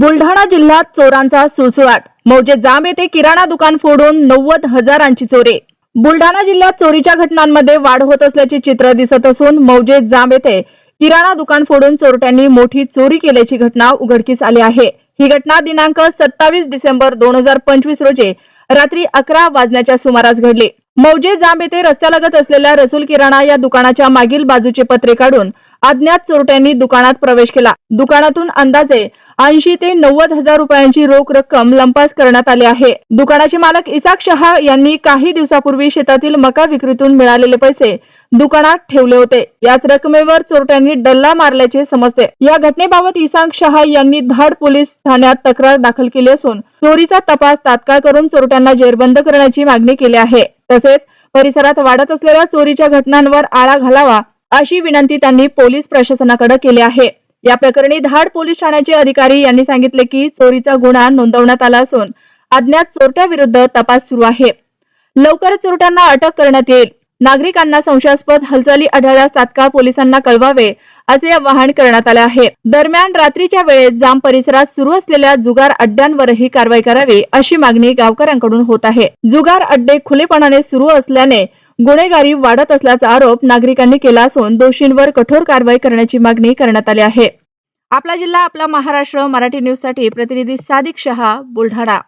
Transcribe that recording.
बुलढाणा जिल्ह्यात चोरांचा सुळसुळाट. मौजे जांब येथे किराणा दुकान फोडून नव्वद हजारांची चोरी. बुलढाणा जिल्ह्यात चोरीच्या घटनांमध्ये वाढ होत असल्याचे चित्र दिसत असून मौजे जांब येथे किराणा दुकान फोडून चोरट्यांनी मोठी चोरी केल्याची घटना उघडकीस आली आहे. ही घटना दिनांक सत्तावीस डिसेंबर दोन हजार पंचवीस रोजी रात्री अकरा वाजण्याच्या सुमारास घडली. मौजे जांब येथे रस्त्यालगत असलेल्या रसूल किराणा या दुकानाच्या मागील बाजूचे पत्रे काढून अज्ञात चोरट्यांनी दुकानात प्रवेश केला. दुकानातून अंदाजे ऐंशी ते नव्वद हजार रुपयांची रोख रक्कम लंपास करण्यात आली आहे. दुकानाचे मालक इसाक शहा यांनी काही दिवसापूर्वी शेतातील मका विक्रीतून मिळालेले पैसे दुकानात ठेवले होते. याच रकमेवर चोरट्यांनी डल्ला मारल्याचे समजते. या घटनेबाबत इसांक शहा यांनी धाड पोलीस ठाण्यात तक्रार दाखल केली असून चोरीचा तपास तात्काळ करून चोरट्यांना जेरबंद करण्याची मागणी केली आहे. तसेच परिसरात वाढत असलेल्या चोरीच्या घटनांवर आळा घालावा अशी विनंती त्यांनी पोलीस प्रशासनाकडे केली आहे. या प्रकरणी धाड पोलीस ठाण्याचे अधिकारी यांनी सांगितले की चोरीचा गुन्हा नोंदवण्यात आला असून अज्ञात चोरट्याविरुद्ध तपास सुरू आहे. लवकरच चोरट्यांना अटक करण्यात येईल. नागरिकांना संशयास्पद हालचाली आढळल्यास तात्काळ पोलिसांना कळवावे असे आवाहन करण्यात आले आहे. दरम्यान रात्रीच्या वेळेत जाम परिसरात सुरू असलेल्या जुगार अड्ड्यांवरही कारवाई करावी अशी मागणी गावकऱ्यांकडून होत आहे. जुगार अड्डे खुलेपणाने सुरू असल्याने गुन्हेगारी वाढत असल्याचा आरोप नागरिकांनी केला असून दोषींवर कठोर कारवाई करण्याची मागणी करण्यात आली आहे. आपला जिल्हा आपला महाराष्ट्र मराठी न्यूजसाठी प्रतिनिधी सादिक शहा बुलढाणा.